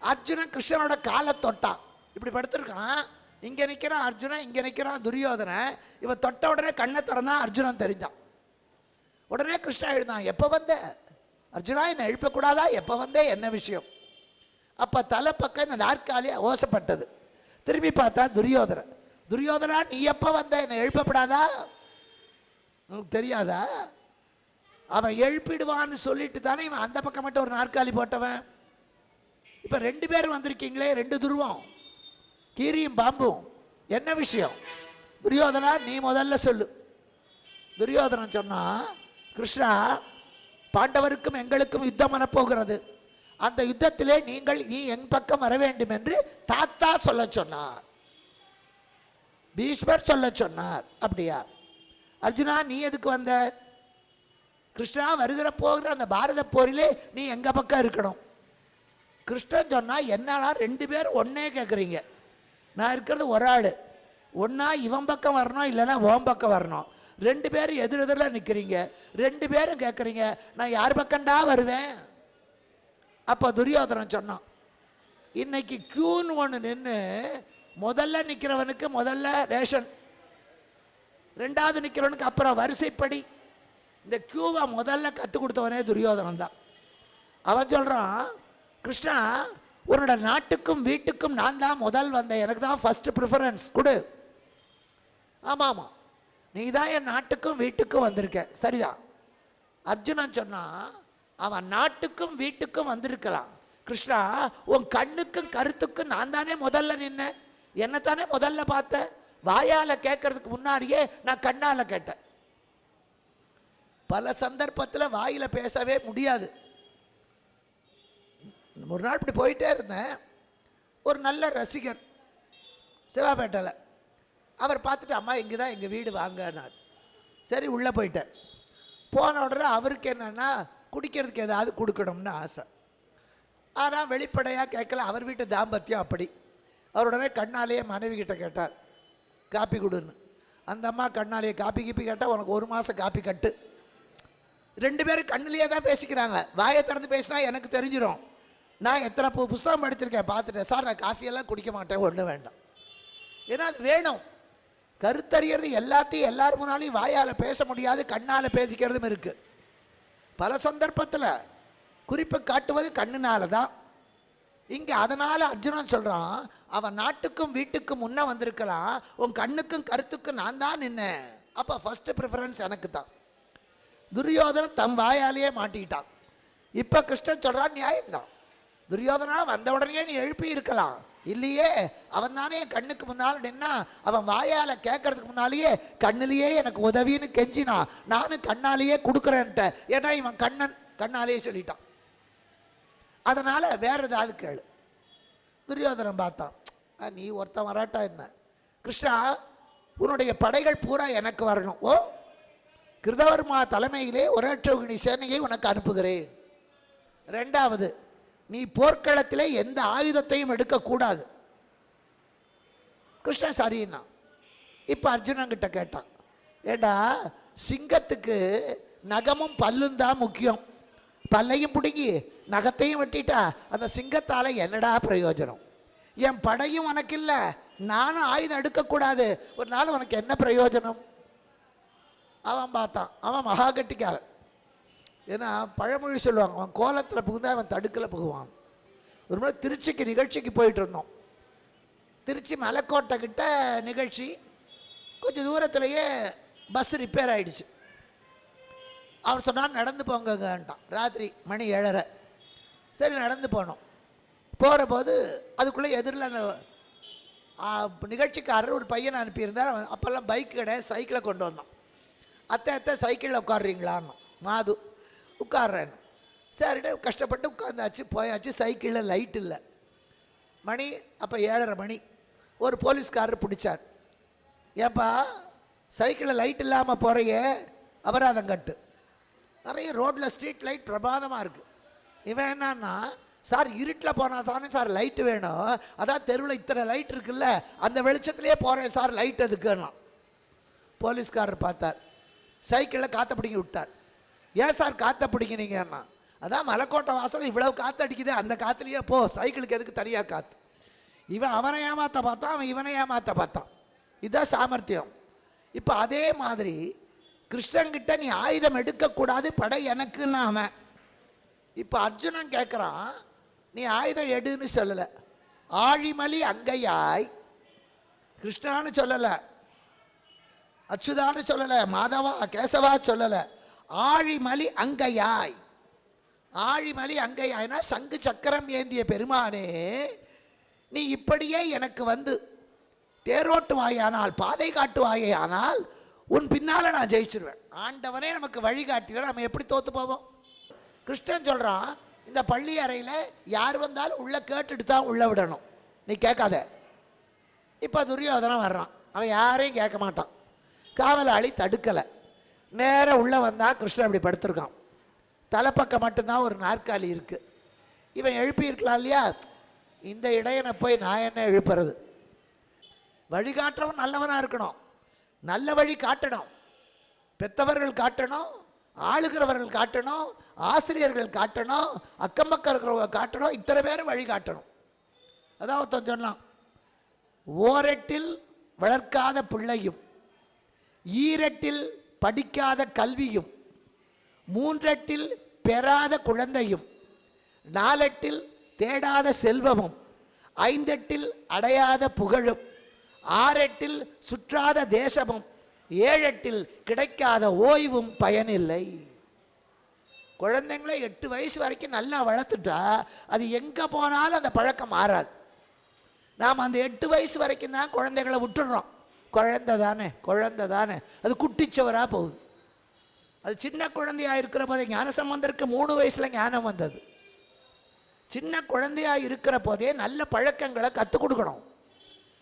அர்ஜுனன் கிருஷ்ணனோட காலை தொட்டான். இப்படி படுத்திருக்கான். இங்கே நிற்கிறான் அர்ஜுனன் இங்கே நிற்கிறான் துரியோதனன். இவன் தொட்ட உடனே கண்ணை திறந்தான் அர்ஜுனன் தெரிஞ்சான். உடனே கிருஷ்ணா எழுதான் எப்போ வந்த? அர்ஜுனா என்னை எழுப்பக்கூடாதா? எப்போ வந்தே? என்ன விஷயம்? அப்போ தலை பக்கம் இந்த நாற்காலி ஓசப்பட்டது. திரும்பி பார்த்தா துரியோதனன். துரியோதனா நீ எப்போ வந்த? என்னை எழுப்பப்படாதா? உனக்கு தெரியாதா? அவன் எழுப்பிடுவான்னு சொல்லிட்டு தானே இவன் அந்த பக்கம் மட்டும் ஒரு நாற்காலி போட்டவன். இப்போ ரெண்டு பேரும் வந்திருக்கீங்களே ரெண்டு துருவம். கீரியும் பாம்பும். என்ன விஷயம்? துரியோதனா நீ முதல்ல சொல்லு. துரியோதனன் சொன்னா கிருஷ்ணா பாண்டவருக்கும் எங்களுக்கும் யுத்தம் வரப்போகிறது. அந்த யுத்தத்திலே நீங்கள் நீ என் பக்கம் வர வேண்டும் என்று தாத்தா சொல்ல சொன்னார். பீஷ்மர் சொல்ல சொன்னார். அப்படியா? அர்ஜுனா நீ எதுக்கு வந்த? கிருஷ்ணா வருகிற போகிற அந்த பாரத போரிலே நீ எங்க பக்கம் இருக்கணும்? கிருஷ்ணன் சொன்னால் என்னடா ரெண்டு பேர் ஒன்றே கேட்குறீங்க நான் இருக்கிறது ஒரு ஆள். ஒன்றா இவன் பக்கம் வரணும் இல்லைன்னா ஓம் பக்கம் வரணும். ரெண்டு பேரும் எதிர் எதிரில் நிற்கிறீங்க ரெண்டு பேரும் கேட்குறீங்க நான் யார் பக்கம்டா வருவேன்? அப்போ துரியோதனன் சொன்னான் இன்னைக்கு க்யூன்னு ஒன்று நின்று முதல்ல நிற்கிறவனுக்கு முதல்ல ரேஷன் ரெண்டாவது நிற்கிறவனுக்கு அப்புறம் வரிசைப்படி. இந்த க்யூவை முதல்ல கற்றுக் கொடுத்தவனே துரியோதனன் தான். அவன் சொல்கிறான் கிருஷ்ணா உன்னோட நாட்டுக்கும் வீட்டுக்கும் நான் தான் முதல் வந்தேன். எனக்கு தான் ஃபஸ்ட்டு ப்ரிஃபரன்ஸ் கொடு. ஆமாம். ஆமாம் நீ தான் என் நாட்டுக்கும் வீட்டுக்கும் வந்திருக்க. சரிதான் அர்ஜுனன் சொன்னான் அவன் நாட்டுக்கும் வீட்டுக்கும் வந்திருக்கலாம். கிருஷ்ணா உன் கண்ணுக்கும் கருத்துக்கும் நான் தானே முதல்ல நின்னேன் என்னைத்தானே தானே முதல்ல பார்த்தேன் வாயால் கேட்கறதுக்கு முன்னாடியே நான் கண்ணால் கேட்டேன். பல சந்தர்ப்பத்தில் வாயில் பேசவே முடியாது. ஒரு நாள் இப்படி போயிட்டே இருந்தேன். ஒரு நல்ல ரசிகர் சிவாபேட்டையில். அவர் பார்த்துட்டு அம்மா இங்கே தான் எங்கள் வீடு வாங்கினார் சரி உள்ளே போயிட்டேன். போன உடனே அவருக்கு என்னென்னா குடிக்கிறதுக்கு ஏதாவது கொடுக்கணும்னு ஆசை. ஆனால் வெளிப்படையாக கேட்கல. அவர் வீட்டு தாம்பத்தியம் அப்படி. அவர் உடனே கண்ணாலேயே மனைவி கிட்ட கேட்டார் காப்பி கொடுன்னு. அந்த அம்மா கண்ணாலேயே காப்பி கீப்பி கேட்டால் உனக்கு ஒரு மாதம் காப்பி கட்டு. ரெண்டு பேரும் கண்ணிலேயே தான் பேசிக்கிறாங்க. வாயை திறந்து பேசினா எனக்கு தெரிஞ்சிடும் நான் எத்தனை பு புஸ்தகம் படிச்சிருக்கேன் பார்த்துட்டேன். சார் நான் காஃபியெல்லாம் குடிக்க மாட்டேன் ஒன்றும் வேண்டாம். ஏன்னா அது வேணும். கருத்தறியறது எல்லாத்தையும் எல்லார் முன்னாலையும் வாயால் பேச முடியாது கண்ணால் பேசிக்கிறதும் இருக்குது பல சந்தர்ப்பத்தில் குறிப்பு காட்டுவது கண்ணுனால தான். இங்கே அதனால் அர்ஜுனன் சொல்கிறான் அவன் நாட்டுக்கும் வீட்டுக்கும் முன்ன வந்திருக்கலாம் உன் கண்ணுக்கும் கருத்துக்கும் நான் தான் நின்னேன். அப்போ ஃபஸ்ட்டு ப்ரிஃபரன்ஸ் எனக்கு தான். துரியோதனன் தம் வாயாலேயே மாட்டிக்கிட்டான். இப்போ கிருஷ்ணன் சொல்கிறான் நியாயம்தான். துரியோதனா வந்த உடனே நீ எழுப்பி இருக்கலாம் இல்லையே அவன் தானே கண்ணுக்கு முன்னால் நின்னா அவன் வாயால் கேட்கறதுக்கு முன்னாலேயே கண்ணிலேயே எனக்கு உதவின்னு கெஞ்சினா நானும் கண்ணாலேயே கொடுக்குறேன்ட்ட. ஏன்னா இவன் கண்ணன் கண்ணாலேயே சொல்லிட்டான். அதனால் வேற ஏதாவது கேளு. துரியோதனன் பார்த்தான். நீ ஒருத்தன் வராட்டா என்ன? கிருஷ்ணா உன்னுடைய படைகள் பூரா எனக்கு வரணும். ஓ கிருதவர்மா தலைமையிலே ஒரேற்றகுணி சேனையை உனக்கு அனுப்புகிறேன். ரெண்டாவது நீ போர்க்களத்தில் எந்த ஆயுதத்தையும் எடுக்கக்கூடாது. கிருஷ்ணன் சரின்னா. இப்போ அர்ஜுனன் கிட்ட கேட்டான். ஏடா சிங்கத்துக்கு நகமும் பல்லும் தான் முக்கியம். பல்லையும் பிடுங்கி நகத்தையும் வெட்டிட்டா அந்த சிங்கத்தால் என்னடா பிரயோஜனம்? என் படையும் உனக்கு இல்லை நானும் ஆயுதம் எடுக்கக்கூடாது. ஒரு நாள் உனக்கு என்ன பிரயோஜனம்? அவன் பார்த்தான். அவன் மகா கட்டிக்காரன் ஏன்னா பழமொழி சொல்லுவாங்க அவன் கோலத்தில் புகுந்தா அவன் தடுக்கில் புகுவான். ஒரு முறை திருச்சிக்கு நிகழ்ச்சிக்கு போயிட்டு இருந்தோம். திருச்சி மலைக்கோட்டை கிட்ட நிகழ்ச்சி கொஞ்சம் தூரத்துலேயே பஸ் ரிப்பேர் ஆகிடுச்சு அவர் சொன்னால் நடந்து போங்கன்ட்டான் ராத்திரி மணி ஏழரை. சரி நடந்து போனோம். போகிற போது அதுக்குள்ளே எதிரில் அந்த நிகழ்ச்சிக்காரர் ஒரு பையனை அனுப்பியிருந்தார். அவன் அப்போல்லாம் பைக் கிடையாது சைக்கிளை கொண்டு வந்தான். அத்தை அத்தை சைக்கிளில் உட்காடுறீங்களான்னு மாது. உட்காடுறேன்னு சரிட்டு கஷ்டப்பட்டு உட்காந்தாச்சு போயாச்சு சைக்கிளில் லைட் இல்லை. மணி அப்போ ஏழரை மணி. ஒரு போலீஸ்காரர் பிடிச்சார். ஏப்பா சைக்கிளில் லைட் இல்லாமல் போகிறையே அபராதம் கட்டு நிறைய ரோட்டில் ஸ்ட்ரீட் லைட் பிரமாதமாக இருக்குது இவன் என்னன்னா சார் இருட்டில் போனால் தானே சார் லைட்டு வேணும். அதான் தெருவில் இத்தனை லைட் இருக்குல்ல அந்த வெளிச்சத்துலேயே போகிறேன் சார் லைட் அதுக்குலாம் போலீஸ்காரர் பார்த்தார். சைக்கிளில் காற்ற பிடிங்கி விட்டார். ஏன் சார் காற்றை பிடிக்கிறீங்கன்னா அதான் மலைக்கோட்டை வாசல் இவ்வளவு காற்று அடிக்குது அந்த காற்றுலையே போ சைக்கிளுக்கு எதுக்கு தனியாக காற்று இவன் அவனை ஏமாத்த பார்த்தான் அவன் இவனை ஏமாத்த பார்த்தான். இதுதான் சாமர்த்தியம். இப்போ அதே மாதிரி கிருஷ்ணங்கிட்ட நீ ஆயுதம் எடுக்கக்கூடாது படை எனக்குன்னு அவன். இப்போ அர்ஜுனன் கேட்குறான் நீ ஆயுதம் எடுன்னு சொல்லலை. ஆழிமலி அங்கையாய் கிருஷ்ணான்னு சொல்லலை. அச்சுதான்னு சொல்லலை மாதவா கேசவா சொல்லலை. ஆழிமலி அங்கையாய். ஆழிமலி அங்கையாய்னா சங்கு சக்கரம் ஏந்திய பெருமானே நீ இப்படியே எனக்கு வந்து தேரோட்டுவாயானால் பாதை காட்டுவாயே ஆனால் உன் பின்னால் நான் ஜெயிச்சிருவேன். ஆண்டவனே நமக்கு வழிகாட்டினா நம்ம எப்படி தோற்று போவோம்? கிருஷ்ணன் சொல்கிறான் இந்த பள்ளி அறையில் யார் வந்தாலும் உள்ளே கேட்டுட்டு தான் உள்ளே விடணும். நீ கேட்காத. இப்போ துரியோதனம் வர்றான். அவன் யாரையும் கேட்க மாட்டான். காவலாளி தடுக்கலை. நேராக உள்ளே வந்தால் கிருஷ்ணன் அப்படி படுத்திருக்கான். தலைப்பக்கம் மட்டும்தான் ஒரு நாற்காலி இருக்குது இவன் எழுப்பியிருக்கலாம் இல்லையா? இந்த இடையனை போய் நான் என்ன எழுப்புறது? வழிகாட்டுறவன் நல்லவனாக இருக்கணும். நல்ல வழி காட்டணும். பெத்தவர்கள் காட்டணும் ஆளுகிறவர்கள் காட்டணும் ஆசிரியர்கள் காட்டணும் அக்கம் பக்கம் இருக்கிறவங்க காட்டணும் இத்தனை பேரும் வழி காட்டணும். அதான் ஒருத்தன் சொன்னான். ஓரெட்டில் வளர்க்காத பிள்ளையும் ஈரெட்டில் படிக்காத கல்வியும் மூன்றெட்டில் பெறாத குழந்தையும் நாலெட்டில் தேடாத செல்வமும் ஐந்தெட்டில் அடையாத புகழும் ஆறெட்டில் சுற்றாத தேசமும் ஏழெட்டில் கிடைக்காத ஓய்வும் பயனில்லை. குழந்தைங்கள எட்டு வயசு வரைக்கும் நல்லா வளர்த்துட்டா அது எங்கே போனாலும் அந்த பழக்கம் மாறாது. நாம் அந்த எட்டு வயசு வரைக்கும் தான் குழந்தைகளை விட்டுடுறோம் குழந்தை தானே குழந்தை தானே அது குட்டிச்சவராக போகுது. அது சின்ன குழந்தையா இருக்கிற போதே ஞானசம்பந்தருக்கு மூணு வயசில் ஞானம் வந்தது. சின்ன குழந்தையா இருக்கிற போதே நல்ல பழக்கங்களை கற்றுக் கொடுக்கணும்.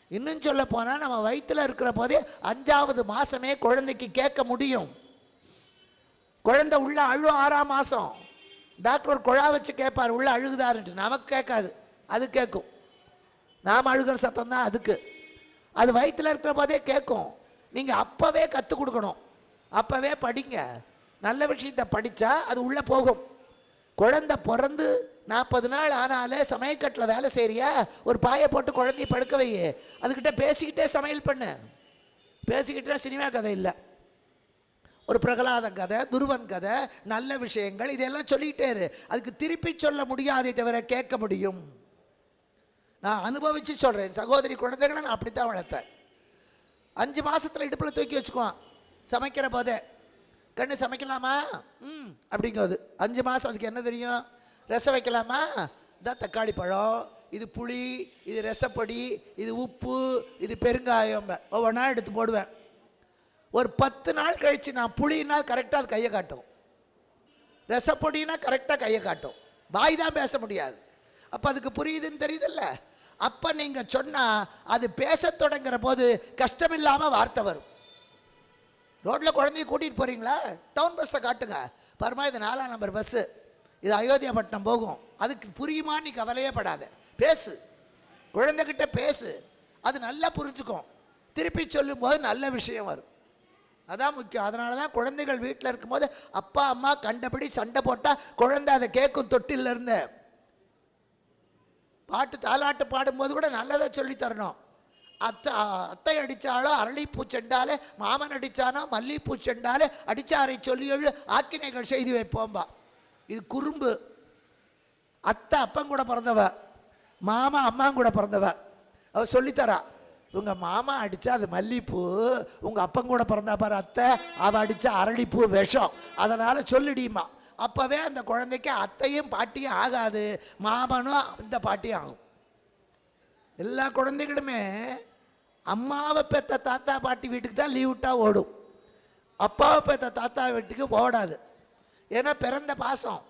இன்னும் சொல்ல போனால் நம்ம வயிற்றில் இருக்கிற போதே அஞ்சாவது மாதமே குழந்தைக்கு கேட்க முடியும். குழந்தை உள்ள அழு ஆறாம் மாதம் டாக்டர் ஒரு குழா வச்சு கேட்பார் உள்ள அழுகுதாருன்ட்டு. நமக்கு கேட்காது அது கேட்கும். நாம் அழுகிற சத்தம் தான் அதுக்கு. அது வயிற்றில் இருக்கிற போதே கேட்கும் நீங்கள் அப்போவே கற்றுக் கொடுக்கணும். அப்போவே படிங்க. நல்ல விஷயத்தை படித்தா அது உள்ளே போகும். குழந்தை பிறந்து நாற்பது நாள் ஆனாலே சமையக்கட்டில் வேலை செய்கிறியா ஒரு பாயை போட்டு குழந்தைய படுக்க வை அதுக்கிட்ட பேசிக்கிட்டே சமையல் பண்ணு. பேசிக்கிட்டே சினிமா கதை இல்லை. ஒரு பிரகலாத கதை துருவன் கதை நல்ல விஷயங்கள் இதெல்லாம் சொல்லிக்கிட்டே இரு. அதுக்கு திருப்பி சொல்ல முடியாதே தவிர கேட்க முடியும். நான் அனுபவித்து சொல்கிறேன் சகோதரி குழந்தைகளை நான் அப்படி தான் வளர்த்தேன். அஞ்சு மாதத்தில் இடுப்பில் தூக்கி வச்சுக்குவான். சமைக்கிற போதே. கண்ணு சமைக்கலாமா? ம். அப்படிங்கிறது அஞ்சு மாதம் அதுக்கு என்ன தெரியும்? ரசம் வைக்கலாமா? இதான் தக்காளி பழம் இது புளி இது ரசப்பொடி இது உப்பு இது பெருங்காயம். ஒவ்வொன்றா எடுத்து போடுவேன். ஒரு பத்து நாள் கழித்து நான் புளினா கரெக்டாக அது கையை காட்டும். ரசப்பொடினா கரெக்டாக கையை காட்டும். வாய் தான் பேச முடியாது. அப்போ அதுக்கு புரியுதுன்னு தெரியுதுல்ல? அப்போ நீங்கள் சொன்னால் அது பேச தொடங்குற போது கஷ்டமில்லாமல் வார்த்தை வரும். ரோட்டில் குழந்தைய கூட்டிகிட்டு போகிறீங்களா டவுன் பஸ்ஸை காட்டுங்க. பரமா இது நாலாம் நம்பர் பஸ்ஸு இது அயோத்தியாப்பட்டினம் போகும். அதுக்கு புரியுமா? நீ கவலையே படாத. பேசு. குழந்தைகிட்ட பேசு. அது நல்லா புரிஞ்சுக்கும். திருப்பி சொல்லும்போது நல்ல விஷயம் வரும். அதான் முக்கியம். அதனால தான் குழந்தைகள் வீட்டில் இருக்கும்போது அப்பா அம்மா கண்டபடி சண்டை போட்டால் குழந்தை அதை கேட்கும் தொட்டில்ல பாட்டு தாலாட்டு பாடும்போது கூட நல்லதை சொல்லி தரணும். அத்தை அத்தை அடித்தாலோ அரளிப்பூ செண்டாலே மாமன் அடித்தானோ மல்லிப்பூ செண்டாலே அடித்தாரை சொல்லி எழு ஆக்கினைகள் செய்து வைப்போம்பா. இது குறும்பு. அத்தை அப்பன் கூட பிறந்தவ. மாமா அம்மா கூட பிறந்தவ. அவ சொல்லித்தரா உங்கள் மாமா அடித்தா அது மல்லிப்பூ உங்கள் அப்பங்கூட பிறந்தா பாரு அத்தை அவள் அடித்தா அரளிப்பூ விஷம். அதனால் சொல்லிடியுமா அப்பவே அந்த குழந்தைக்கு அத்தையும் பாட்டியும் ஆகாது மாமனும் இந்த பாட்டியும் ஆகும். எல்லா குழந்தைகளுமே அம்மாவை பெத்த தாத்தா பாட்டி வீட்டுக்கு தான் லீவ் ஓடும். அப்பாவை பெத்த தாத்தா வீட்டுக்கு ஓடாது ஏன்னா பிறந்த பாசம்.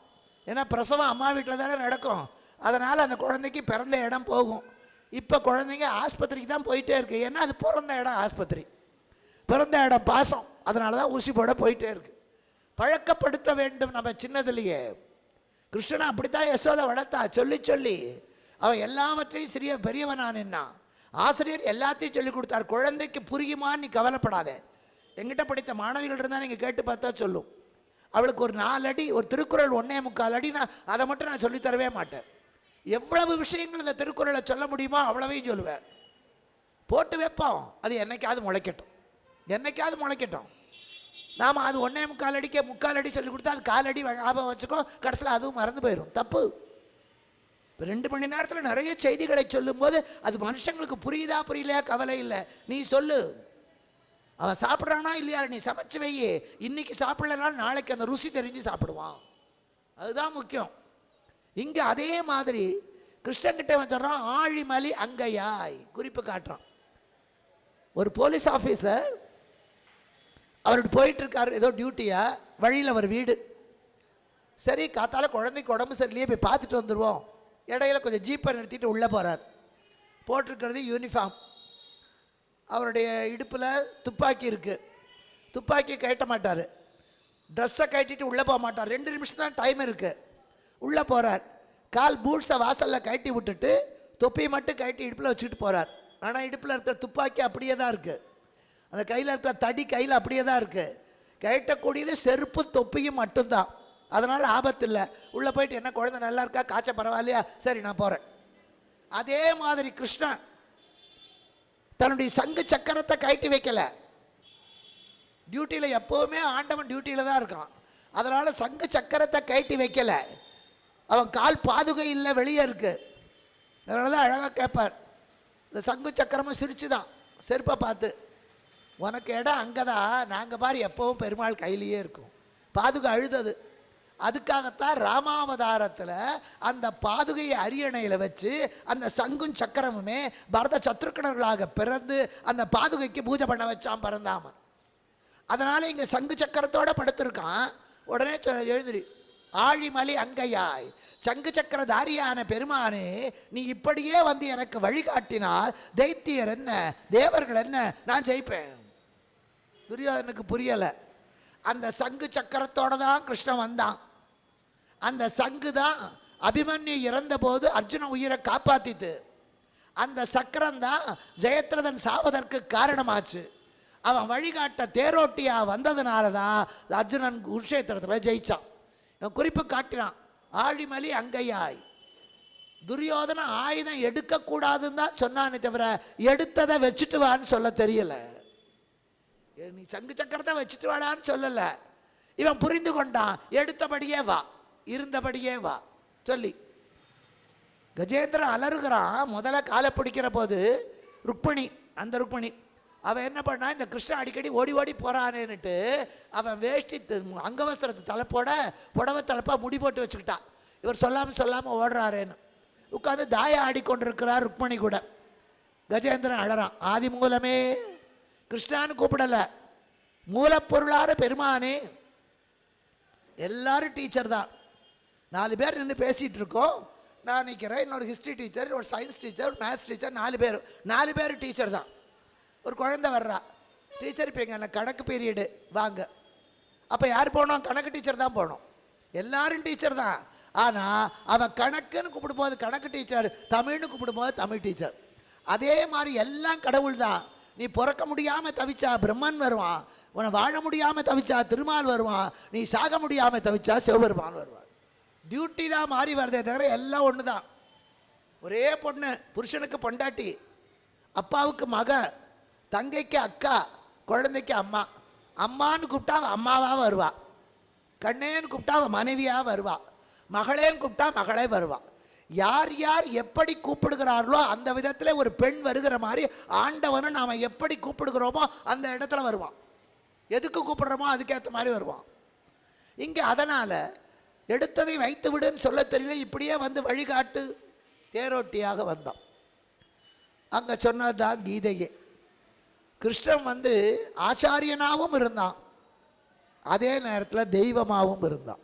ஏன்னா பிரசவம் அம்மா வீட்டில் தானே நடக்கும். அதனால் அந்த குழந்தைக்கு பிறந்த இடம் போகும். இப்போ குழந்தைங்க ஆஸ்பத்திரிக்கு தான் போயிட்டே இருக்கு. ஏன்னா அது பிறந்த இடம் ஆஸ்பத்திரி. பிறந்த இடம் பாசம். அதனால தான் ஊசி போட போயிட்டே இருக்குது பழக்கப்படுத்த வேண்டும் நம்ம சின்னதுலேயே. கிருஷ்ணன் அப்படித்தான் யசோதை வளர்த்தா. சொல்லி சொல்லி அவன் எல்லாவற்றையும் சிறிய பெரியவனா ஆசிரியர் எல்லாத்தையும் சொல்லி கொடுத்தார். குழந்தைக்கு புரியுமான்னு நீ கவலைப்படாத. எங்கிட்ட படித்த மாணவிகள் இருந்தால் நீங்கள் கேட்டு பார்த்தா சொல்லும். அவளுக்கு ஒரு நாலு அடி ஒரு திருக்குறள் ஒன்னே முக்கால் அடி நான் அதை மட்டும் நான் சொல்லித் தரவே மாட்டேன். எவ்வளவு விஷயங்கள் இந்த திருக்குறளை சொல்ல முடியுமோ அவ்வளவையும் சொல்லுவேன். போட்டு வைப்போம். அது என்னைக்காவது முளைக்கட்டும். என்னைக்காவது முளைக்கட்டும். நாம் அது ஒன்றே முக்கால் அடிக்க முக்கால் அடி சொல்லி கொடுத்தா அது கால் அடி ஞாபகம் வச்சுக்கோ கடைசியில் அதுவும் மறந்து போயிடும் தப்பு. ரெண்டு மணி நேரத்தில் நிறைய செய்திகளை சொல்லும்போது அது மனுஷங்களுக்கு புரியுதா புரியலையா? கவலை இல்லை. நீ சொல்லு. அவன் சாப்பிட்றானா இல்லையா? நீ சமைச்சு வையே. இன்னைக்கு சாப்பிட்லனாலும் நாளைக்கு அந்த ருசி தெரிஞ்சு சாப்பிடுவான். அதுதான் முக்கியம். இங்கே அதே மாதிரி கிருஷ்ணன்கிட்ட அவன் ஆழிமலி அங்கையாய். குறிப்பு காட்டுறான். ஒரு போலீஸ் ஆஃபீஸர் அவர் போயிட்டு இருக்காரு ஏதோ டியூட்டியா வழியில் அவர் வீடு. சரி காத்தால குழந்தைக்கு உடம்பு சரியில்லையே போய் பார்த்துட்டு வந்துடுவோம் இடையில கொஞ்சம் ஜீப்பை நிறுத்திட்டு உள்ளே போகிறார் போட்டிருக்கிறது யூனிஃபார்ம் அவருடைய இடுப்பில் துப்பாக்கி இருக்குது துப்பாக்கி கட்ட மாட்டார். ட்ரெஸ்ஸை கட்டிட்டு உள்ளே போக மாட்டார். ரெண்டு நிமிஷம் தான் டைம் இருக்குது உள்ளே போகிறார் கால் பூட்ஸை வாசலில் கட்டி விட்டுட்டு தொப்பியை மட்டும் கட்டி இடுப்பில் வச்சுட்டு போகிறார் ஆனால் இடுப்பில் இருக்கிற துப்பாக்கி அப்படியே தான் இருக்குது அந்த கையில் இருக்கிற தடி கையில் அப்படியே தான் இருக்குது கட்டக்கூடியது செருப்பு தொப்பியும் மட்டும்தான். அதனால் ஆபத்து இல்லை. உள்ளே போயிட்டு என்ன குழந்தை நல்லா இருக்கா? காய்ச்ச பரவாயில்லையா? சரி நான் போகிறேன் அதே மாதிரி கிருஷ்ணன் தன்னுடைய சங்கு சக்கரத்தை கழட்டி வைக்கலை. டியூட்டியில் எப்போவுமே ஆண்டவன் டியூட்டியில் தான் இருக்கான். அதனால் சங்கு சக்கரத்தை கழட்டி வைக்கலை. அவன் கால் பாதுகை இல்லை வெளியே இருக்குது அதனால தான் அழகாக கேட்பார் இந்த சங்கு சக்கரமும் சிரிச்சு தான் செருப்பை பார்த்து. உனக்கு இடம் அங்கே தான் நாங்கள் பாரு எப்போவும் பெருமாள் கையிலேயே இருக்கும். பாதுகா அழுதது. அதுக்காகத்தான் ராமாவதாரத்தில் அந்த பாதுகையை அரியணையில் வச்சு அந்த சங்கும் சக்கரமுமே பரத சத்ருக்கணர்களாக பிறந்து அந்த பாதுகைக்கு பூஜை பண்ண வச்சான் பரந்தாமன். அதனால் இங்கே சங்கு சக்கரத்தோடு படுத்திருக்கான். உடனே சொ- எழுதுரி ஆழிமலி அங்கையாய். சங்கு சக்கரதாரியான பெருமானே நீ இப்படியே வந்து எனக்கு வழிகாட்டினால் தைத்தியர் என்ன தேவர்கள் என்ன நான் ஜெயிப்பேன். துரியோதனுக்கு புரியலை. அந்த சங்கு சக்கரத்தோட தான் கிருஷ்ணன் வந்தான். அந்த சங்கு தான் அபிமன்யு இறந்தபோது அர்ஜுன உயிரை காப்பாத்தித்து அந்த சக்கரம் தான் ஜெயத்ரதன் சாவதற்கு காரணமாச்சு. அவன் வழிகாட்ட தேரோட்டியா வந்ததுனால தான் அர்ஜுனன் குருஷேத்திரத்தில் ஜெயிச்சான். இவன் குறிப்பு காட்டினான் ஆழிமலி அங்கையாய். துரியோதன ஆயுதம் எடுக்கக்கூடாதுன்னு தான் சொன்னானே தவிர எடுத்ததை வச்சுட்டு வான்னு சொல்ல தெரியலை. நீ சங்கு சக்கரத்தை வச்சுட்டு வாடான்னு சொல்லலை. இவன் புரிந்து கொண்டான். எடுத்தபடியே வா. இருந்தபடியே வா. சொல்லி. கஜேந்திரன் அலறுகிறான். முதல்ல காலை பிடிக்கிற போது ருக்மணி அந்த ருக்மணி அவன் என்ன பண்ணா இந்த கிருஷ்ணன் அடிக்கடி ஓடி ஓடி போறானேன்னுட்டு அவன் வேஷ்டி அங்கவஸ்திரத்தை தலைப்போட புடவை தலைப்பாக முடி போட்டு வச்சுக்கிட்டான் இவர் சொல்லாமல் சொல்லாமல் ஓடுறாரேன்னு. உட்காந்து தாயம் ஆடிக்கொண்டிருக்கிறார் ருக்மணி கூட. கஜேந்திரன் அழறான். ஆதி மூலமே கிருஷ்ணான்னு கூப்பிடலை. மூலப்பொருளான பெருமானே. எல்லாரும் டீச்சர் தான். நாலு பேர் நின்று பேசிகிட்டு இருக்கோம் நான் நிற்கிறேன் இன்னொரு ஹிஸ்ட்ரி டீச்சர் ஒரு சயின்ஸ் டீச்சர் ஒரு மேத்ஸ் டீச்சர் நாலு பேர். நாலு பேர் டீச்சர் தான். ஒரு குழந்தை வர்றா. டீச்சர் இப்போ எங்கள் கணக்கு பீரியடு வாங்க. அப்போ யார் போனோம்? கணக்கு டீச்சர் தான் போனோம். எல்லாரும் டீச்சர் தான். ஆனால் அவன் கணக்குன்னு கூப்பிடும்போது கணக்கு டீச்சர் தமிழ்னு கூப்பிடும்போது தமிழ் டீச்சர் அதே மாதிரி எல்லாம் கடவுள் தான். நீ பிறக்க முடியாமல் தவிச்சா பிரம்மன் வருவான். உன்னை வாழ முடியாமல் தவிச்சா திருமால் வருவான். நீ சாக முடியாமல் தவிச்சா சிவபெருமான் வருவான் டியூட்டி தான் மாறி வருதே தவிர எல்லாம் ஒன்று தான் ஒரே பொண்ணு புருஷனுக்கு பொண்டாட்டி அப்பாவுக்கு மக தங்கைக்கு அக்கா குழந்தைக்கு அம்மா. அம்மான்னு கூப்பிட்டா அவள் அம்மாவாக வருவா. கண்ணேன்னு கூப்பிட்டா அவள் மனைவியாக வருவா. மகளேன்னு கூப்பிட்டா மகளே வருவாள் யார் யார் எப்படி கூப்பிடுகிறார்களோ அந்த விதத்தில் ஒரு பெண் வருகிற மாதிரி ஆண்டவனை நாம் எப்படி கூப்பிடுகிறோமோ அந்த இடத்துல வருவான். எதுக்கு கூப்பிடுறோமோ அதுக்கேற்ற மாதிரி வருவான். இங்கே அதனால் எடுத்ததை வைத்து விடுன்னு சொல்ல தெரியல இப்படியே வந்து வழிகாட்டு தேரோட்டியாக வந்தான். அங்கே சொன்னதுதான் கீதையே. கிருஷ்ணன் வந்து ஆச்சாரியனாகவும் இருந்தான். அதே நேரத்தில் தெய்வமாகவும் இருந்தான்.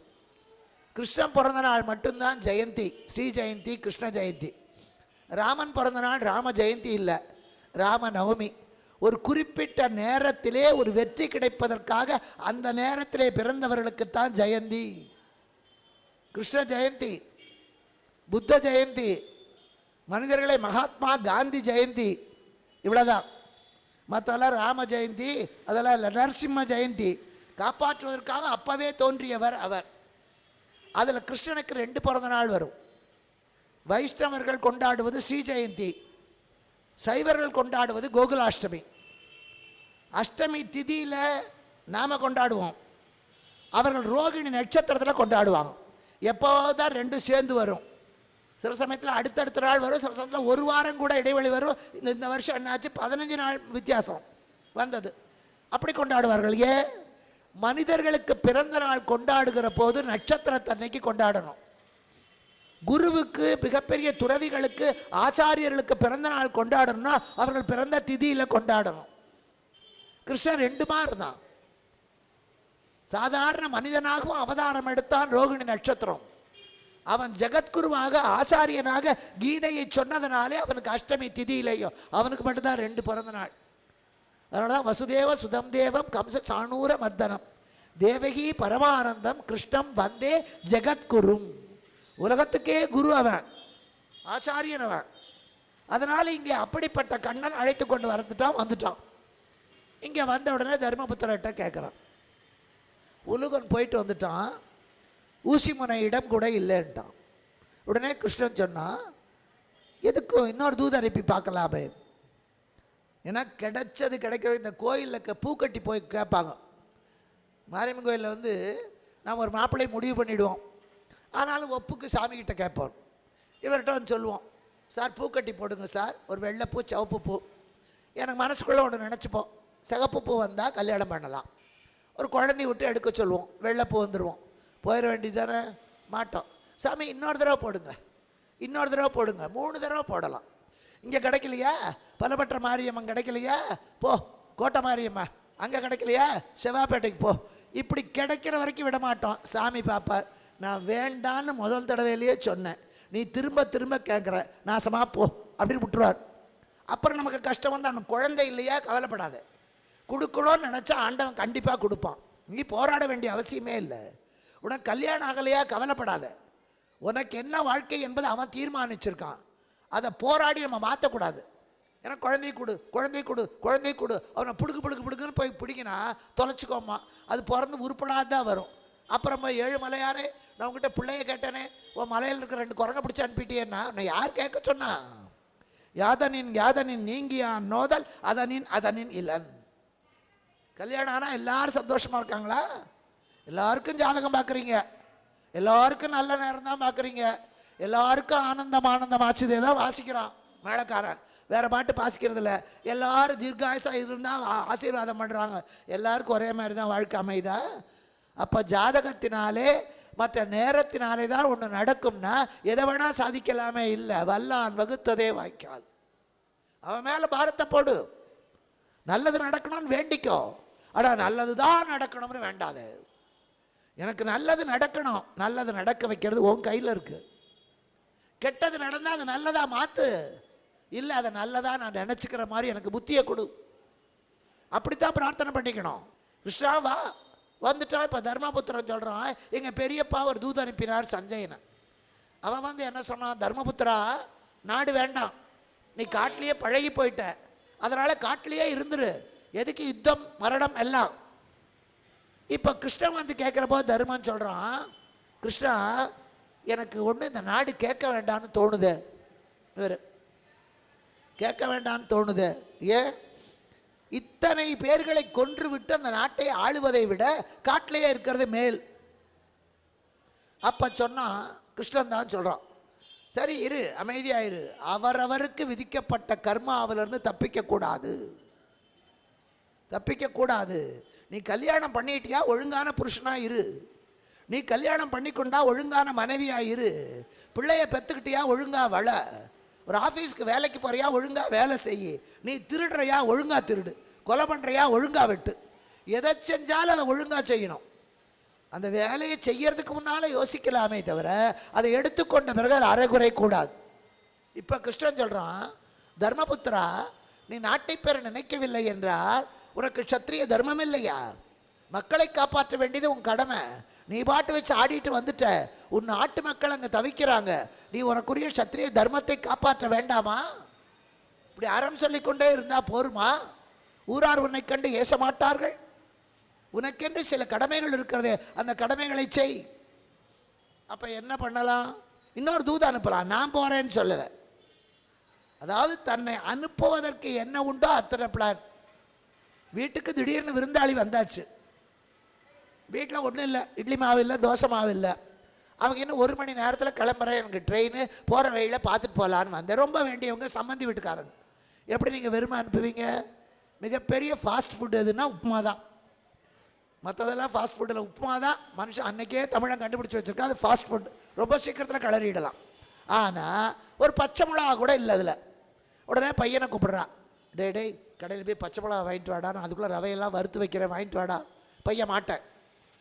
கிருஷ்ணன் பிறந்த நாள் மட்டும்தான் ஜெயந்தி ஸ்ரீ ஜெயந்தி கிருஷ்ண ஜெயந்தி. ராமன் பிறந்த நாள் ராம ஜெயந்தி இல்லை ராம நவமி. ஒரு குறிப்பிட்ட நேரத்திலே ஒரு வெற்றி கிடைப்பதற்காக அந்த நேரத்திலே பிறந்தவர்களுக்குத்தான் ஜெயந்தி. கிருஷ்ண ஜெயந்தி புத்த ஜெயந்தி மனிதர்களை மகாத்மா காந்தி ஜெயந்தி இவ்வளோதான் மற்றெல்லாம் ராம ஜெயந்தி அதெல்லாம் இல்லை நரசிம்ம ஜெயந்தி. காப்பாற்றுவதற்காக அப்பவே தோன்றியவர் அவர். அதில் கிருஷ்ணனுக்கு ரெண்டு பிறந்த நாள் வரும். வைஷ்ணவர்கள் கொண்டாடுவது ஸ்ரீ ஜெயந்தி. சைவர்கள் கொண்டாடுவது கோகுலாஷ்டமி. அஷ்டமி திதியில் நாம் கொண்டாடுவோம். அவர்கள் ரோகிணி நட்சத்திரத்தில் கொண்டாடுவாங்க. எப்போதான் தான் ரெண்டும் சேர்ந்து வரும். சில சமயத்தில் அடுத்தடுத்த நாள் வரும் சில சமயத்தில் ஒரு வாரம் கூட இடைவெளி வரும். இந்த இந்த வருஷம் என்னாச்சு? பதினஞ்சு நாள் வித்தியாசம் வந்தது. அப்படி கொண்டாடுவார்கள். ஏன்? மனிதர்களுக்கு பிறந்த நாள் கொண்டாடுகிற போது நட்சத்திரத்தன்னைக்கு கொண்டாடணும். குருவுக்கு மிகப்பெரிய துறவிகளுக்கு ஆச்சாரியர்களுக்கு பிறந்த நாள் கொண்டாடணும்னா அவர்கள் பிறந்த திதியில் கொண்டாடணும். கிருஷ்ணன் ரெண்டு மாதிரி தான். சாதாரண மனிதனாகவும் அவதாரம் எடுத்தான் ரோகிணி நட்சத்திரம். அவன் ஜெகத்குருவாக ஆச்சாரியனாக கீதையை சொன்னதனாலே அவனுக்கு அஷ்டமி திதியிலையும் அவனுக்கு மட்டும்தான் ரெண்டு பிறந்த நாள். அதனால தான் வசுதேவ சுதம் தேவம் கம்ச சாணூர மர்தனம். தேவகி பரமானந்தம் கிருஷ்ணம் வந்தே ஜெகத்குரும். உலகத்துக்கே குரு அவன். ஆச்சாரியன் அவன். அதனால இங்கே அப்படிப்பட்ட கண்ணன் அழைத்து கொண்டு வந்துட்டான் வந்துட்டான். இங்கே வந்த உடனே தர்மபுத்திரர்கிட்ட கேட்குறான் உலுகன் போயிட்டு வந்துட்டான். ஊசி முனையிடம் கூட இல்லைன்ட்டான். உடனே கிருஷ்ணன் சொன்னான் எதுக்கும் இன்னொரு தூது அனுப்பி பார்க்கலாமே? ஏன்னா கிடைச்சது கிடைக்கிற இந்த கோயிலில் பூக்கட்டி போய் கேட்பாங்க. மாரியம்மன் கோயிலில் வந்து நாம் ஒரு மாப்பிள்ளை முடிவு பண்ணிவிடுவோம் ஆனாலும் ஒப்புக்கு சாமிக்கிட்ட கேட்போம். இவர்கிட்ட வந்து சொல்லுவோம் சார் பூக்கட்டி போடுங்க சார். ஒரு வெள்ளைப்பூ சிவப்பு பூ எனக்கு மனசுக்குள்ளே ஒன்று நினச்சிப்போம். சிகப்பு பூ வந்தால் கல்யாணம் பண்ணலாம். ஒரு குழந்தைய விட்டு எடுக்க சொல்லுவோம். வெள்ளைப்பூ வந்துடுவோம் போயிட வேண்டியதானே மாட்டோம். சாமி இன்னொரு தடவை போடுங்க. இன்னொரு தடவை போடுங்க. மூணு தடவை போடலாம். இங்கே கிடைக்கலையா? பலபற்ற மாரியம்மன் கிடைக்கலையா? போ கோட்டை மாரியம்மா. அங்கே கிடைக்கலையா? செவ்வாப்பேட்டைக்கு போ. இப்படி கிடைக்கிற வரைக்கும் விட மாட்டோம் சாமி பாப்பார் நான் வேண்டான்னு முதல் தடவையிலேயே சொன்னேன். நீ திரும்ப திரும்ப கேட்குற நாசமா போ அப்படின்னு விட்டுருவார். அப்புறம் நமக்கு கஷ்டம் வந்து அவன் குழந்தை இல்லையா? கவலைப்படாத. கொடுக்கணும்னு நினச்சா ஆண்டவன் கண்டிப்பாக கொடுப்பான். நீ போராட வேண்டிய அவசியமே இல்லை. உனக்கு கல்யாணம் ஆகலையா? கவலைப்படாத. உனக்கு என்ன வாழ்க்கை என்பதை அவன் தீர்மானிச்சிருக்கான். அதை போராடி நம்ம மாற்றக்கூடாது ஏன்னா குழந்தை கொடு குழந்தை கொடு குழந்தை கொடு. அவனை பிடுக்கு பிடுக்கு பிடுக்குன்னு போய் பிடிக்கினா தொலைச்சிக்கோமா அது பிறந்து உருப்படாதான் வரும். அப்புறம் போய் ஏழு மலையாரே நான் உங்ககிட்ட பிள்ளைய கேட்டேனே உன் மலையில் இருக்கிற ரெண்டு குரங்க பிடிச்சி அனுப்பிட்டேன்னா நான் யார் கேட்க சொன்னா? யாதனின் யாதனின் நீங்கியான் நோதல் அதனின் அதனின் இலன். கல்யாணம் ஆனால் எல்லாரும் சந்தோஷமாக இருக்காங்களா? எல்லாருக்கும் ஜாதகம் பார்க்குறீங்க எல்லாருக்கும் நல்ல நேரம் தான் பார்க்குறீங்க எல்லாருக்கும் ஆனந்தம் ஆனந்தம் ஆச்சுதே. தான் வாசிக்கிறான் மேளக்காரன் வேற பாட்டு வாசிக்கிறது இல்லை எல்லாரும் தீர்காயசாக இருந்தால் ஆசீர்வாதம் பண்ணுறாங்க எல்லாருக்கும் ஒரே மாதிரி தான் வாழ்க்கை அமைதா? அப்போ ஜாதகத்தினாலே மற்ற நேரத்தினாலே தான் ஒன்று நடக்கும்னா எதை வேணால் சாதிக்கலாமே இல்லை. வல்லான் வகுத்ததே வாய்க்கால். அவன் மேலே பாரத்தை போடு. நல்லது நடக்கணும்னு வேண்டிக்கோ. அடா நல்லது தான் நடக்கணும்னு வேண்டாது. எனக்கு நல்லது நடக்கணும். நல்லது நடக்க வைக்கிறது உன் கையில் இருக்குது கெட்டது நடந்தால் அது நல்லதாக மாற்று இல்லை அதை நல்லதாக நான் நினச்சிக்கிற மாதிரி எனக்கு புத்தியை கொடு. அப்படித்தான் பிரார்த்தனை பண்ணிக்கணும். கிருஷ்ணா வா. வந்துட்டான் இப்போ தர்மபுத்திரன் சொல்கிறான் எங்கள் பெரியப்பா ஒரு தூது அனுப்பினார் சஞ்சயனை. அவன் வந்து என்ன சொன்னான் தர்மபுத்திரா நாடு வேண்டாம். நீ காட்டிலேயே பழகி போயிட்ட. அதனால் காட்டிலேயே இருந்துரு. எதுக்கு யுத்தம் மரணம் எல்லாம்? இப்போ கிருஷ்ணன் வந்து கேட்குறப்போ தர்மன் சொல்கிறான் கிருஷ்ணா எனக்கு ஒன்று இந்த நாடு கேட்க வேண்டாம்னு தோணுது. இவர். கேட்க வேண்டான்னு தோணுது. ஏன் இத்தனை பேர்களை கொன்று விட்டு அந்த நாட்டை ஆளுவதை விட காட்டிலேயே இருக்கிறது மேல். அப்போ சொன்னால் கிருஷ்ணன் தான் சொல்கிறான் சரி இரு அமைதியாயிரு அவரவருக்கு விதிக்கப்பட்ட கர்மாவிலிருந்து தப்பிக்கக்கூடாது தப்பிக்கக்கூடாது நீ கல்யாணம் பண்ணிட்டியா? ஒழுங்கான புருஷனாக இரு. நீ கல்யாணம் பண்ணிக்கொண்டா ஒழுங்கான மனைவியாக இரு. பிள்ளைய பெற்றுக்கிட்டியா ஒழுங்கா வள. ஒரு ஆஃபீஸ்க்கு வேலைக்கு போறியா ஒழுங்கா வேலை செய் நீ திருடுறியா ஒழுங்கா திருடு. கொலை பண்ணுறையா ஒழுங்கா வெட்டு. எதை செஞ்சாலும் அதை ஒழுங்கா செய்யணும். அந்த வேலையை செய்யறதுக்கு முன்னால யோசிக்கலாமே தவிர அதை எடுத்துக்கொண்ட பிறகு அது அரைகுறை கூடாது. இப்போ கிருஷ்ணன் சொல்கிறான் தர்மபுத்திரா நீ நாட்டை பெற நினைக்கவில்லை என்றால் உனக்கு சத்திரிய தர்மம் இல்லையா? மக்களை காப்பாற்ற வேண்டியது உன் கடமை. நீ பாட்டு வச்சு ஆடிட்டு வந்துட்ட. உன் நாட்டு மக்கள் அங்கே தவிக்கிறாங்க. நீ உனக்குரிய சத்திரிய தர்மத்தை காப்பாற்ற வேண்டாமா? இப்படி அறம் சொல்லிக்கொண்டே இருந்தா போருமா? ஊரார் உன்னை கண்டு ஏச மாட்டார்கள்? உனக்கென்று சில கடமைகள் இருக்கிறது அந்த கடமைகளை செய். அப்போ என்ன பண்ணலாம்? இன்னொரு தூது அனுப்பலாம். நான் போகிறேன்னு சொல்லலை. அதாவது தன்னை அனுப்புவதற்கு என்ன உண்டோ அத்தனை பிளான் வீட்டுக்கு திடீர்னு விருந்தாளி வந்தாச்சு. வீட்டில் ஒன்றும் இல்லை. இட்லி மாவு இல்லை தோசை மாவு இல்லை. அவங்க இன்னும் ஒரு மணி நேரத்தில் கிளம்புறேன். எனக்கு ட்ரெயின் போகிற வழியில் பார்த்துட்டு போகலான்னு வந்தேன். ரொம்ப வேண்டியவங்க சம்மந்தி வீட்டுக்காரங்க. எப்படி நீங்கள் வெறுமை அனுப்புவீங்க? மிகப்பெரிய ஃபாஸ்ட் ஃபுட் எதுன்னா உப்புமா தான் மற்றதெல்லாம் ஃபாஸ்ட் ஃபுட்டில் உப்புமா தான் மனுஷன் அன்றைக்கே தமிழன் கண்டுபிடிச்சி வச்சிருக்கா அது ஃபாஸ்ட் ஃபுட் ரொம்ப சீக்கிரத்தில் கிளறிடலாம். ஆனால் ஒரு பச்சை மிளகா கூட இல்லை அதில். உடனே பையனை கூப்பிட்றான். டே டேய் கடையில் போய் பச்சை மிளகா வாங்கிட்டு வாடா. நான் அதுக்குள்ளே ரவையெல்லாம் வறுத்து வைக்கிறேன். வாங்கிட்டு வாடா. பையன் மாட்டேன்.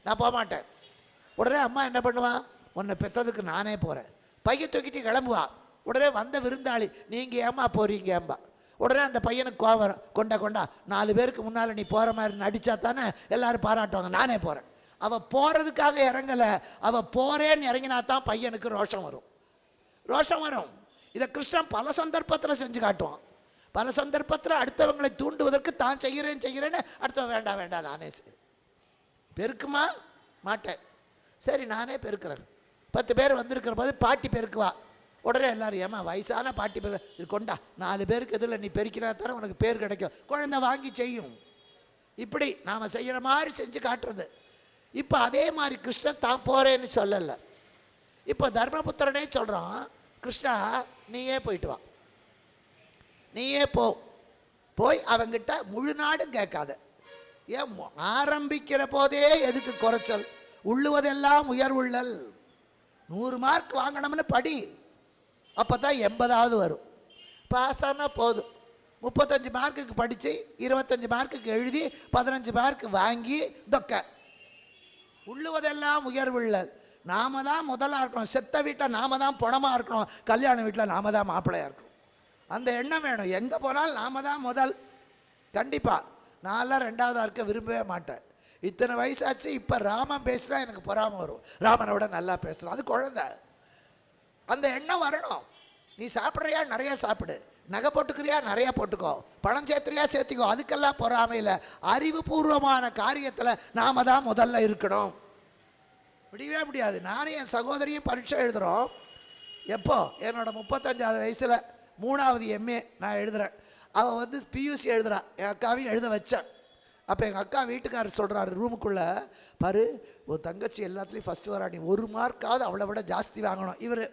நான் போக மாட்டேன் உடனே அம்மா என்ன பண்ணுவான் உன்னை பெற்றதுக்கு நானே போகிறேன் பையன் தூக்கிட்டு கிளம்புவா. உடனே வந்த விருந்தாளி நீங்கள் ஏம்மா போகிறீங்க ஏம்பா உடனே அந்த பையனுக்கு கோவம் கொண்டா கொண்டா நாலு பேருக்கு முன்னால் நீ போகிற மாதிரி நடித்தா தானே எல்லோரும் பாராட்டுவாங்க. நானே போகிறேன் அவள் போகிறதுக்காக இறங்கலை. அவள் போகிறேன்னு இறங்கினா தான் பையனுக்கு ரோஷம் வரும். ரோஷம் வரும். இதை கிருஷ்ணன் பல சந்தர்ப்பத்தில் செஞ்சு காட்டுவான். பல சந்தர்ப்பத்தில் அடுத்தவங்களை தூண்டுவதற்கு தான் செய்கிறேன் செய்கிறேன்னு அடுத்தவன் வேண்டாம் வேண்டாம் நானே செய்கிறேன் பெருக்குமா? மாட்டேன். சரி நானே பெருக்கிறேன். பத்து பேர் வந்திருக்கிற போது பாட்டி பெருக்குவா. உடனே எல்லாரும் ஏமா வயசான பாட்டி பெரு சரி கொண்டா. நாலு பேருக்கு இதில் நீ பெருக்கினா தானே உனக்கு பேர் கிடைக்கும். குழந்தை வாங்கி செய்யும். இப்படி நாம் செய்கிற மாதிரி செஞ்சு காட்டுறது. இப்போ அதே மாதிரி கிருஷ்ணன் தான் போகிறேன்னு சொல்லலை. இப்போ தர்மபுத்திரனே சொல்கிறான் கிருஷ்ணா நீயே போயிட்டு வா. நீயே போ. போய் அவங்கிட்ட முழு நாடும் கேட்காத. ஏன் ஆரம்பிக்கிற போதே எதுக்கு குறைச்சல்? உள்ளுவதெல்லாம் உயர்வுள்ளல் நூறு மார்க் வாங்கணும்னு படி. அப்போ தான் எண்பதாவது வரும். பாஸ் ஆனால் போதும். முப்பத்தஞ்சு மார்க்குக்கு படித்து இருபத்தஞ்சி மார்க்குக்கு எழுதி பதினஞ்சு மார்க் வாங்கி தொக்க. உள்ளுவதெல்லாம் உயர்வுள்ளல் நாம தான் முதலாக இருக்கணும். செத்த வீட்டில் நாம தான் பணமாக இருக்கணும். கல்யாண வீட்டில் நாம தான் மாப்பிள்ளையாக இருக்கணும். அந்த எண்ணம் வேணும். எங்கே போனாலும் நாம தான் முதல். கண்டிப்பாக நான்லாம் ரெண்டாவதாக இருக்க விரும்பவே மாட்டேன். இத்தனை வயசாச்சு இப்போ ராமன் பேசுகிறா எனக்கு பொறாமல் வரும். ராமனை விட நல்லா பேசுகிறான் அது குழந்தை. அந்த எண்ணம் வரணும். நீ சாப்பிட்றியா? நிறைய சாப்பிடு. நகை போட்டுக்கிறியா? நிறைய போட்டுக்கோ. பணம் சேர்த்துறியா? சேர்த்துக்கோ. அதுக்கெல்லாம் பொறாமையில் அறிவுபூர்வமான காரியத்தில் நாம் தான் முதல்ல இருக்கணும். முடியவே முடியாது. நானும் என் சகோதரியும் பரீட்சை எழுதுகிறோம் எப்போ? என்னோடய முப்பத்தஞ்சாவது வயசில் மூணாவது எம்ஏ நான் எழுதுகிறேன் அவள் வந்து பியூசி எழுதுகிறான் என் அக்காவையும் எழுத வச்சேன். அப்போ எங்கள் அக்கா வீட்டுக்காரர் சொல்கிறாரு ரூமுக்குள்ளே பாரு உன் தங்கச்சி எல்லாத்துலேயும் ஃபஸ்ட்டு வரா. நீ ஒரு மார்க்காவது அவளை விட ஜாஸ்தி வாங்கணும். இவர்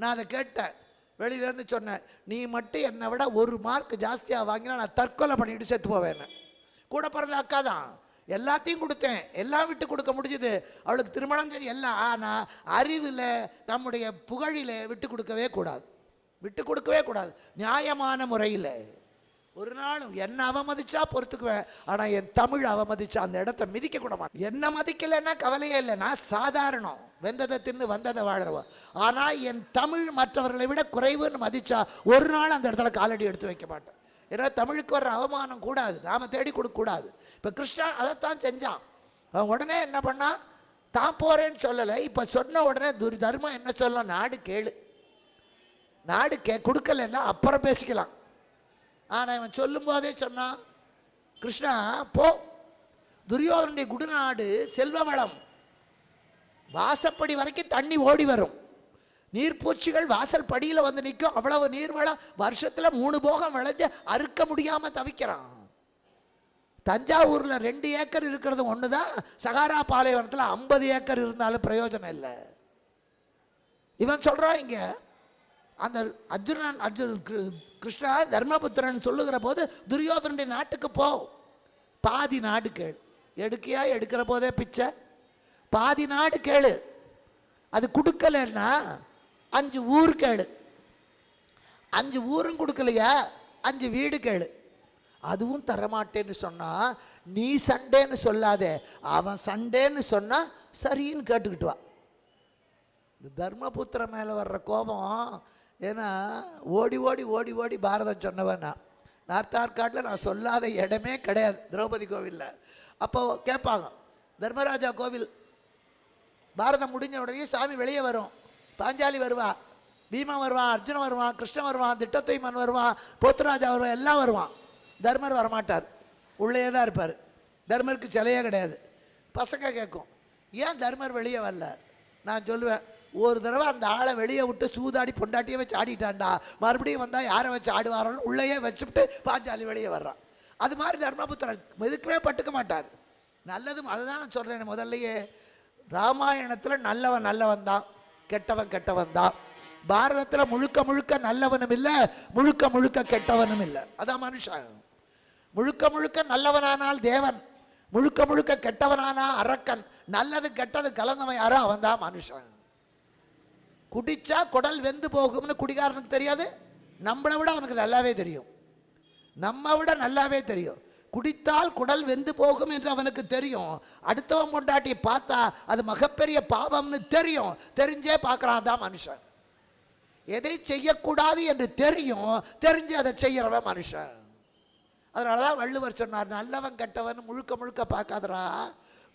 நான் அதை கேட்டேன். வெளியிலேருந்து சொன்னேன் நீ மட்டும் என்னை விட ஒரு மார்க் ஜாஸ்தியாக வாங்கினா நான் தற்கொலை பண்ணிட்டு செத்து போவேன் கூட பிறந்த அக்கா தான். எல்லாத்தையும் கொடுத்தேன். எல்லாம் விட்டு கொடுக்க முடிஞ்சுது. அவளுக்கு திருமணம் சரி எல்லாம் ஆனால் அறிவில் நம்முடைய புகழில் விட்டு கொடுக்கவே கூடாது. விட்டு கொடுக்கவே கூடாது. நியாயமான முறையில். ஒரு நாளும் என்ன அவமதிச்சா பொறுத்துக்குவேன். ஆனால் என் தமிழ் அவமதிச்சா அந்த இடத்த மிதிக்க கூட மாட்டேன். என்ன மதிக்கலைன்னா கவலையே இல்லை. நான் சாதாரணம். வெந்ததை தின்னு வந்ததை வாழறவன் ஆனால் என் தமிழ் மற்றவர்களை விட குறைவுன்னு மதிச்சா ஒரு நாள் அந்த இடத்துல காலடி எடுத்து வைக்க மாட்டேன். ஏன்னா தமிழுக்கு வர்ற அவமானம் கூடாது. நாம தேடி கொடுக்க கூடாது. இப்போ கிருஷ்ணா அதைத்தான் செஞ்சான். அவன் உடனே என்ன பண்ணா? தான் போறேன்னு சொல்லலை. இப்போ சொன்ன உடனே துர் தர்மம் என்ன சொல்லலாம் நாடு கேளு. நாடு கே கொடுக்கலன்னா அப்புறம் பேசிக்கலாம். ஆனால் இவன் சொல்லும்போதே சொன்னான் கிருஷ்ணா போ. துரியோதனுடைய குடுநாடு செல்வ வளம் வாசப்படி வரைக்கும் தண்ணி ஓடி வரும். நீர்ப்பூச்சிகள் வாசல் படியில் வந்து நிற்கும் அவ்வளவு நீர்வளம் வருஷத்தில் மூணு போகம் விளைஞ்சு அறுக்க முடியாமல் தவிக்கிறான். தஞ்சாவூரில் ரெண்டு ஏக்கர் இருக்கிறது ஒன்று தான் சகாரா பாலைவனத்தில் ஐம்பது ஏக்கர் இருந்தாலும் பிரயோஜனம் இல்லை. இவன் சொல்கிறான் இங்கே அந்த அர்ஜுனன் அர்ஜுன் கிருஷ்ணா தர்மபுத்திரன் சொல்லுகிற போது துரியோதனுடைய நாட்டுக்கு போ. பாதி நாடு கேளு. எடுக்கியா எடுக்கிற போதே பிச்சை. பாதி நாடு கேளு. அது கொடுக்கலன்னா அஞ்சு ஊர் கேளு. அஞ்சு ஊரும் கொடுக்கலையா? அஞ்சு வீடு கேளு. அதுவும் தரமாட்டேன்னு சொன்னா நீ சண்டேன்னு சொல்லாதே. அவன் சண்டேன்னு சொன்னா சரின்னு கேட்டுக்கிட்டு வா. இந்த தர்மபுத்திர மேலே வர்ற கோபம் ஏன்னா ஓடி ஓடி ஓடி ஓடி பாரதம் சொன்னவன் நான் நார்த் ஆர்காட்டில் நான் சொல்லாத இடமே கிடையாது திரௌபதி கோவிலில். அப்போ கேட்பாங்க தர்மராஜா கோவில் பாரதம் முடிஞ்ச உடனே சாமி வெளியே வரும். பாஞ்சாலி வருவா பீமா வருவான் அர்ஜுனன் வருவான் கிருஷ்ணன் வருவான் திட்டத்தைமன் வருவான் போத்துராஜா வருவான் எல்லாம் வருவான். தர்மர் வரமாட்டார். உள்ளே தான் இருப்பார். தர்மருக்கு சிலையே கிடையாது. பசங்க கேட்கும் ஏன் தர்மர் வெளியே வரல? நான் சொல்லுவேன் ஒரு தடவை அந்த ஆளை வெளியே விட்டு சூதாடி பொண்டாட்டியை வச்சு ஆடிட்டான்டா. மறுபடியும் வந்தால் யாரை வச்சு ஆடுவாரோன்னு உள்ளேயே வச்சுட்டு பாஞ்சாலி வெளியே வர்றான். அது மாதிரி தர்மபுத்திரன் எதுக்குமே பட்டுக்க மாட்டார். நல்லதும் அதுதான் நான் சொல்கிறேன் முதல்லையே. ராமாயணத்தில் நல்லவன் நல்லவன் தான் கெட்டவன் கெட்டவன் தான். பாரதத்தில் முழுக்க முழுக்க நல்லவனும் இல்லை முழுக்க முழுக்க கெட்டவனும் இல்லை. அதான் மனுஷன். முழுக்க முழுக்க நல்லவனானால் தேவன் முழுக்க முழுக்க கெட்டவனானா அரக்கன். நல்லது கெட்டது கலந்தவன் யாரோ அவன் தான் மனுஷன். குடிச்சா குடல் வெந்து போகும்னு குடிகாரனுக்கு தெரியாது? நம்மளை விட அவனுக்கு நல்லாவே தெரியும். நம்ம விட நல்லாவே தெரியும். குடித்தால் குடல் வெந்து போகும் என்று அவனுக்கு தெரியும். அடுத்தவன் பொண்டாட்டியை பார்த்தா அது மிகப்பெரிய பாவம்னு தெரியும். தெரிஞ்சே பார்க்குறான் தான் மனுஷன். எதை செய்யக்கூடாது என்று தெரியும் தெரிஞ்சு அதை செய்கிறவன் மனுஷன். அதனால தான் வள்ளுவர் சொன்னார் நல்லவன் கெட்டவன் முழுக்க முழுக்க பார்க்காதரா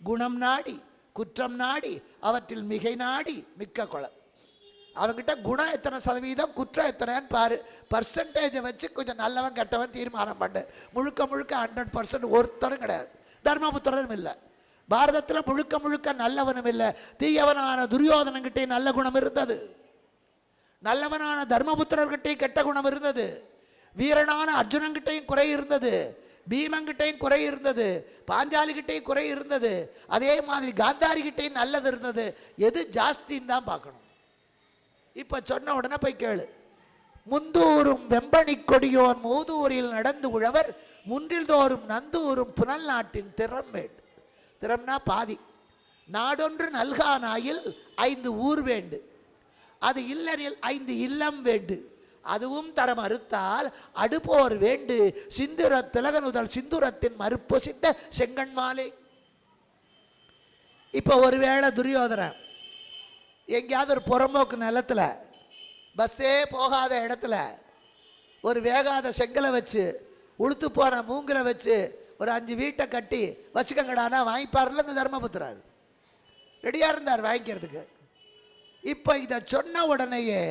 குணம் நாடி குற்றம் நாடி அவற்றில் மிகை நாடி மிக்க குளம் அவன்கிட்ட குணம் எத்தனை சதவீதம் குற்றம் எத்தனைன்னு பாரு. பர்சன்டேஜை வச்சு கொஞ்சம் நல்லவன் கெட்டவன் தீர்மானம் பண்ணு. முழுக்க முழுக்க ஹண்ட்ரட் பர்சன்ட் ஒருத்தரும் கிடையாது. தர்மபுத்திரனும் இல்லை. பாரதத்தில் முழுக்க முழுக்க நல்லவனும் இல்லை. தீயவனான துரியோதனங்கிட்டே நல்ல குணம் இருந்தது. நல்லவனான தர்மபுத்திரர்கிட்டே கெட்ட குணம் இருந்தது. வீரனான அர்ஜுனங்கிட்டையும் குறை இருந்தது. பீமங்கிட்டையும் குறை இருந்தது. பாஞ்சாலிகிட்டையும் குறை இருந்தது. அதே மாதிரி காந்தாரிகிட்டையும் நல்லது இருந்தது. எது ஜாஸ்தின்னு தான் பார்க்கணும். இப்போ சொன்ன உடனே போய் கேளு. முந்தூரும் வெம்பனி கொடியோன் மூதூரில் நடந்து உழவர் முன்றில் தோறும் நந்தூரும் புனல் நாட்டின் திறம்பேடு. திறம்னா பாதி. நாடொன்று நல்கானாயில் ஐந்து ஊர் வேண்டு. அது இல்லறில் ஐந்து இல்லம் வேண்டு. அதுவும் தர மறுத்தால் அடுப்போர் வேண்டு. சிந்துர திலகனுதல் சிந்துரத்தின் மறுப்பு சித்த செங்கண்மாலை. இப்போ ஒருவேளை துரியோதரன் எங்கேயாவது ஒரு புறம்போக்கு நிலத்தில் பஸ்ஸே போகாத இடத்துல ஒரு வேகாத செங்கலை வச்சு உளுத்து போன மூங்கில் வச்சு ஒரு அஞ்சு வீட்டை கட்டி வச்சுக்கங்கடானா வாங்கிப்பார்ல இந்த தர்மபுத்திரார். ரெடியாக இருந்தார் வாங்கிக்கிறதுக்கு. இப்போ இதை சொன்ன உடனேயே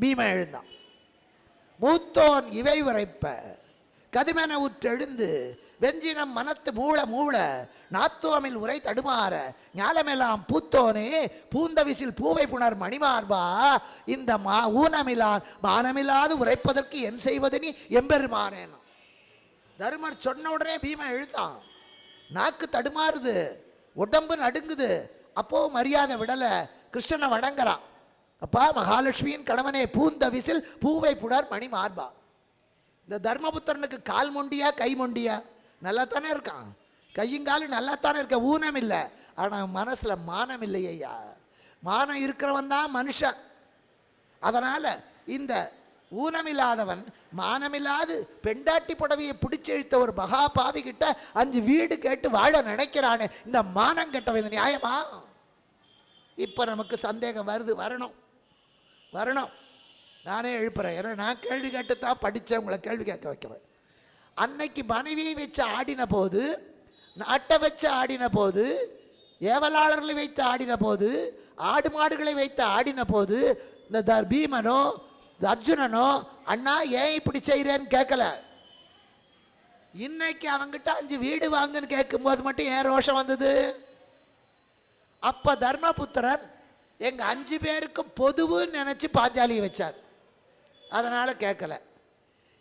பீமா எழுந்தான். மூத்தோன் இவை உரைப்ப கதிமென உற்றெழுந்து வெஞ்சினம் மனத்து மூள மூள நாத்துவமில் உரை தடுமாற ஞாலமெல்லாம் பூத்தோனே பூந்தவிசில் பூவை புணர் மணிமார்பா இந்த மா ஊனமிலான் மானமில்லாது உரைப்பதற்கு என் செய்வது நீ எம்பெருமானேன். தருமர் சொன்ன உடனே பீமன் எழுத்தான் நாக்கு தடுமாறுது உடம்பு நடுங்குது அப்போ மரியாதை விடலை கிருஷ்ணனை வணங்குறான். அப்பா மகாலட்சுமியின் கணவனே பூந்த விசில் பூவை புணர் மணி மார்பா இந்த தர்மபுத்திரனுக்கு கால் மொண்டியா கை மொண்டியா? நல்லா தானே இருக்கான். கையும் காலும் நல்லா தானே இருக்க ஊனம் இல்லை. ஆனால் மனசில் மானம் இல்லையா மானம் இருக்கிறவன் தான் மனுஷன். அதனால் இந்த ஊனமில்லாதவன் மானமில்லாது பெண்டாட்டி புடவையை பிடிச்சி இழுத்த ஒரு மகா பாவி கிட்ட அஞ்சு வீடு கேட்டு வாழ நினைக்கிறானே இந்த மானம் கெட்டவன் இந்த நியாயமா? இப்போ நமக்கு சந்தேகம் வருது வரணும். வரணும். நானே எழுப்புறேன். ஏன்னா நான் கேள்வி கேட்டு தான் படித்தேன் உங்களை கேள்வி கேட்க வைக்கிறேன். அன்னைக்கு மனைவியை வச்சு ஆடின போது நாட்டை வச்சு ஆடின போது ஏவலாளர்களை வைத்து ஆடின போது ஆடு மாடுகளை வைத்து ஆடின போது இந்த த பீமனோ அர்ஜுனனோ அண்ணா ஏன் இப்படி செய்கிறேன்னு கேட்கல? இன்னைக்கு அவங்கிட்ட அஞ்சு வீடு வாங்குன்னு கேட்கும்போது மட்டும் ஏன் ரோஷம் வந்தது? அப்போ தர்மபுத்திரன் எங்கள் அஞ்சு பேருக்கும் பொதுவுன்னு நினச்சி பாஞ்சாலியை வச்சார். அதனால் கேட்கல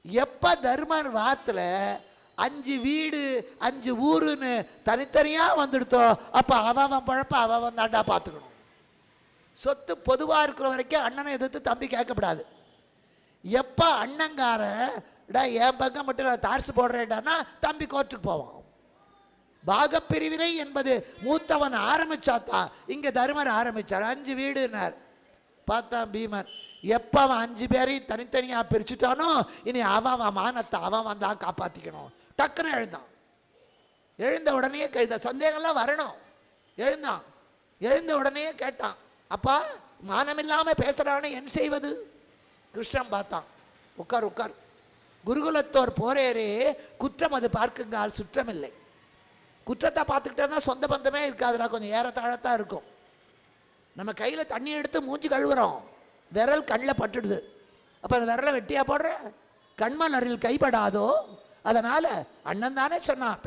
எப்போ தர்மர் வாத்தில் அஞ்சு வீடு அஞ்சு ஊருன்னு தனித்தனியாக வந்துடுத்தோ அப்போ அவன் பழப்ப அவன் தாண்டா பார்த்துக்கணும் சொத்து பொதுவாக இருக்கிற வரைக்கும் அண்ணனை எதிர்த்து தம்பி கேட்கக்கூடாது எப்போ அண்ணங்கார டா என் பக்கம் மட்டும் நான் தார்சு போடுறேன்டான்னா தம்பி கோர்ட்டுக்கு போவான். பாகப்பிரிவினை என்பது மூத்தவன் ஆரம்பிச்சாத்தான் இங்கே தருமர் ஆரம்பிச்சார். அஞ்சு வீடுனார் பார்த்தான் பீமன். எப்போ அவன் அஞ்சு பேரையும் தனித்தனியாக பிரிச்சுட்டானோ இனி அவன் அவன் மானத்தை அவன் வந்தான் காப்பாற்றிக்கணும் டக்குன்னு எழுந்தான். எழுந்த உடனே கேட்ட சந்தேகம்லாம் வரணும். எழுந்தான். எழுந்த உடனே கேட்டான் அப்பா மானமில்லாமல் பேசுகிறானே என் செய்வது? கிருஷ்ணன் பார்த்தான். உட்கார் உட்கார் குருகுலத்தோர் போரேரே குற்றம் அது பார்க்குங்கால் சுற்றமில்லை. குற்றத்தை பார்த்துக்கிட்டோன்னா சொந்த பந்தமே இருக்காதுடா. கொஞ்சம் ஏறத்தாழத்தான் இருக்கும். நம்ம கையில் தண்ணி எடுத்து மூஞ்சி கழுவுறோம். விரல் கண்ணில் பட்டுடுது. அப்போ அந்த விரலை வெட்டியா போடுற? கண்மலரில் கைப்படாதோ? அதனால் அண்ணன் தானே சொன்னான்